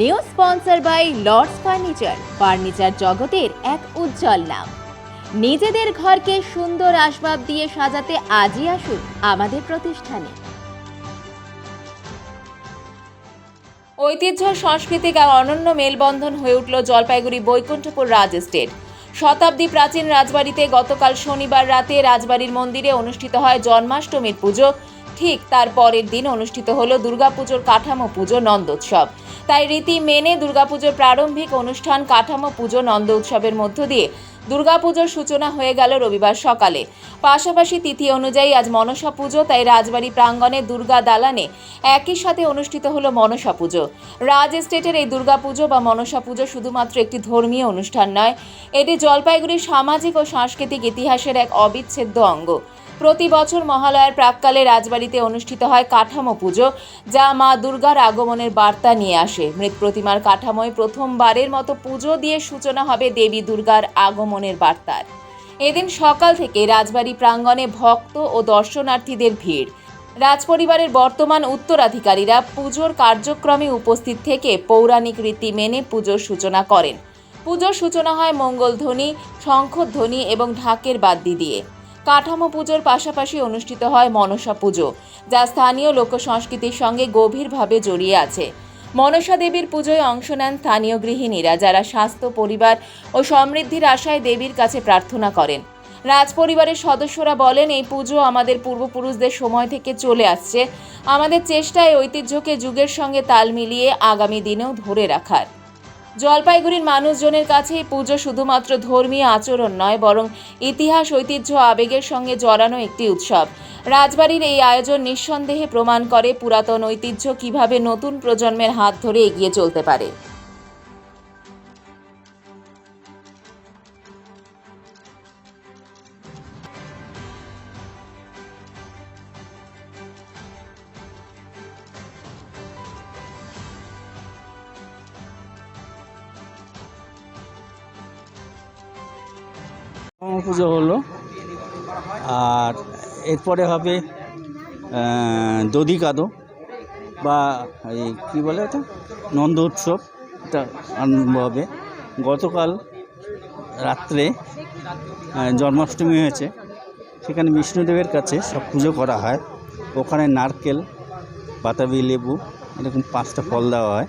New sponsor by Lords furniture. Furniture জগতের এক উজ্জ্বল নাম। নিজেদের ঘরকে সুন্দর আসবাব দিয়ে সাজাতে আজই আসুন আমাদের প্রতিষ্ঠানে। ঐতিহ্য, সাংস্কৃতিক আর অনন্য মেলবন্ধন হয়ে উঠল জলপাইগুড়ি বৈকুণ্ঠপুর রাজ এস্টেট। শতাব্দী প্রাচীন রাজবাড়িতে গতকাল শনিবার রাতে রাজবাড়ির মন্দিরে অনুষ্ঠিত হয় জন্মাষ্টমীর পুজো। ঠিক তার পরের দিন অনুষ্ঠিত হলো দুর্গাপুজোর কাঠামো পুজো নন্দোৎসব। তাই রীতি মেনে দুর্গাপুজোর প্রারম্ভিক অনুষ্ঠান কাঠামো পুজো নন্দ উৎসবের মধ্য দিয়ে দুর্গাপুজোর সূচনা হয়ে গেল রবিবার সকালে। পাশাপাশি তিথি অনুযায়ী আজ মনসা পুজো, তাই রাজবাড়ি প্রাঙ্গণে দুর্গা দালানে একই সাথে অনুষ্ঠিত হলো মনসা পুজো। রাজ এস্টেটের এই দুর্গাপুজো বা মনসা পুজো শুধুমাত্র একটি ধর্মীয় অনুষ্ঠান নয়, এটি জলপাইগুড়ির সামাজিক ও সাংস্কৃতিক ইতিহাসের এক অবিচ্ছেদ্য অঙ্গ। প্রতি বছর মহালয়ার প্রাককালে রাজবাড়িতে অনুষ্ঠিত হয় কাঠামো পুজো, যা মা দুর্গার আগমনের বার্তা নিয়ে আসে। মৃৎ প্রতিমার কাঠামোয় প্রথমবারের মতো পুজো দিয়ে সূচনা হবে দেবী দুর্গার আগমনের বার্তার। এদিন সকাল থেকে রাজবাড়ি প্রাঙ্গণে ভক্ত ও দর্শনার্থীদের ভিড়। রাজপরিবারের বর্তমান উত্তরাধিকারীরা পুজোর কার্যক্রমে উপস্থিত থেকে পৌরাণিক রীতি মেনে পুজোর সূচনা করেন। পুজোর সূচনা হয় মঙ্গলধ্বনি, শঙ্খধ্বনি এবং ঢাকের বাদ্যি দিয়ে। কাঠামো পুজোর পাশাপাশি অনুষ্ঠিত হয় মনসা পুজো, যা স্থানীয় লোক সংস্কৃতির সঙ্গে গভীরভাবে জড়িয়ে আছে। মনসা দেবীর পুজোয় অংশ নেন স্থানীয় গৃহিণীরা, যারা স্বাস্থ্য, পরিবার ও সমৃদ্ধির আশায় দেবীর কাছে প্রার্থনা করেন। রাজ পরিবারের সদস্যরা বলেন, এই পুজো আমাদের পূর্বপুরুষদের সময় থেকে চলে আসছে। আমাদের চেষ্টায় ঐতিহ্যকে যুগের সঙ্গে তাল মিলিয়ে আগামী দিনেও ধরে রাখার। জলপাইগুড়ির মানুষজনের কাছে পুজো শুধুমাত্র ধর্মীয় আচরণ নয়, বরং ইতিহাস, ঐতিহ্য, আবেগের সঙ্গে জড়ানো একটি উৎসব। রাজবাড়ির এই আয়োজন নিঃসন্দেহে প্রমাণ করে পুরাতন ঐতিহ্য কীভাবে নতুন প্রজন্মের হাত ধরে এগিয়ে চলতে পারে। কর্ম পুজো হলো। আর এরপরে হবে দধি কাদো বা এই কী বলে এটা? নন্দ উৎসব। এটা আরম্ভ হবে। গতকাল রাত্রে জন্মাষ্টমী হয়েছে। সেখানে বিষ্ণুদেবের কাছে সব পুজো করা হয়। ওখানে নারকেল, বাতাবি, লেবু, এরকম পাঁচটা ফল দেওয়া হয়।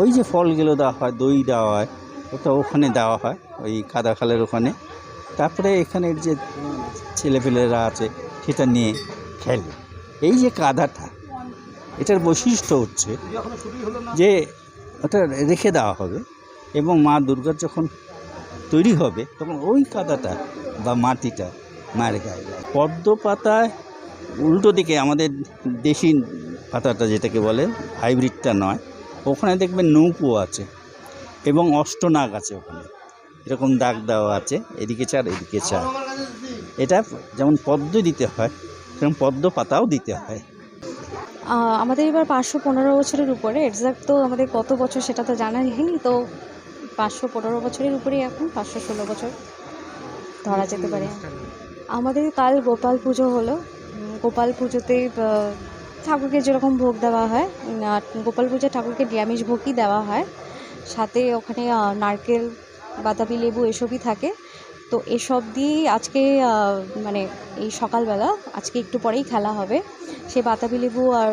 ওই যে ফলগুলো দেওয়া হয়, দই দেওয়া হয়, ওটা ওখানে দেওয়া হয়, ওই কাদা খালের ওখানে। তারপরে এখানের যে ছেলেপেলেরা আছে, সেটা নিয়ে খেলে এই যে কাদাটা, এটার বৈশিষ্ট্য হচ্ছে যে ওটা রেখে দেওয়া হবে এবং মা দুর্গার যখন তৈরি হবে, তখন ওই কাদাটা বা মাটিটা মায়ের গায়ে। পদ্ম পাতায় উল্টো দিকে আমাদের দেশি পাতাটা যেটাকে বলে, হাইব্রিডটা নয়, ওখানে দেখবেন নৌকো আছে এবং অষ্টনাগ আছে ওখানে এরকম দাগ দেওয়া আছে। এদিকে চার এদিকে চার। এটা যেমন পদ্ম দিতে হয়, সেরকম পদ্ম পাতাও দিতে হয়। আমাদের এবার পাঁচশো পনেরো বছরের উপরে এক্সাক্ট তো আমাদের কত বছর সেটা তো জানা নেই, তো পাঁচশো পনেরো বছরের উপরেই এখন, পাঁচশো ষোলো বছর ধরা যেতে পারে। আমাদের কাল গোপাল পুজো হলো। গোপাল পুজোতে ঠাকুরকে যেরকম ভোগ দেওয়া হয় গোপাল পুজোয় ঠাকুরকে নিরামিষ ভোগই দেওয়া হয়। সাথে ওখানে নারকেল বাতাবি লেবু এসবই থাকে। তো এসব দিয়েই আজকে মানে এই সকালবেলা আজকে একটু পরেই খেলা হবে। সে বাতাবি লেবু আর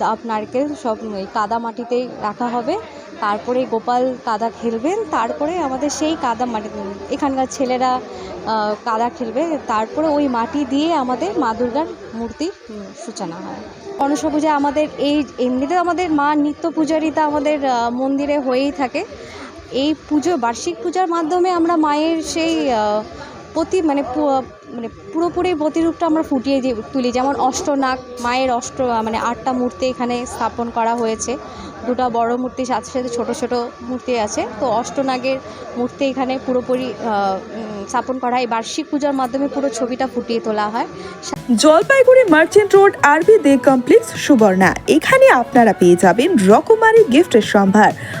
ডাব, নারকেল সব কাদা মাটিতে রাখা হবে। তারপরে গোপাল কাদা খেলবেন। তারপরে আমাদের সেই কাদা মাটি এখানকার ছেলেরা কাদা খেলবে। তারপরে ওই মাটি দিয়ে আমাদের মা দুর্গার মূর্তির সূচনা হয়। মনসা পূজা আমাদের এই এমনিতে আমাদের মা নিত্য পূজারিতা আমাদের মন্দিরে হয়েই থাকে। এই পুজো, বার্ষিক পূজার মাধ্যমে আমরা মায়ের সেই প্রতি মানে মানে পুরোপুরি প্রতিরূপটা আমরা ফুটিয়ে তুলি। যেমন অষ্টনাগ, মায়ের অষ্ট মানে আটটা মূর্তি এখানে স্থাপন করা হয়েছে। দুটো বড় মূর্তি সাথে সাথে ছোট ছোট মূর্তি আছে। তো অষ্টনাগের মূর্তি এখানে পুরোপুরি স্থাপন করা হয়। বার্ষিক পূজার মাধ্যমে পুরো ছবিটা ফুটিয়ে তোলা হয়। জলপাইগুড়ি মার্চেন্ট রোড, আরবি দে কমপ্লেক্স, সুবর্ণা। এখানে আপনারা পেয়ে যাবেন রকমারি গিফটের সম্ভার।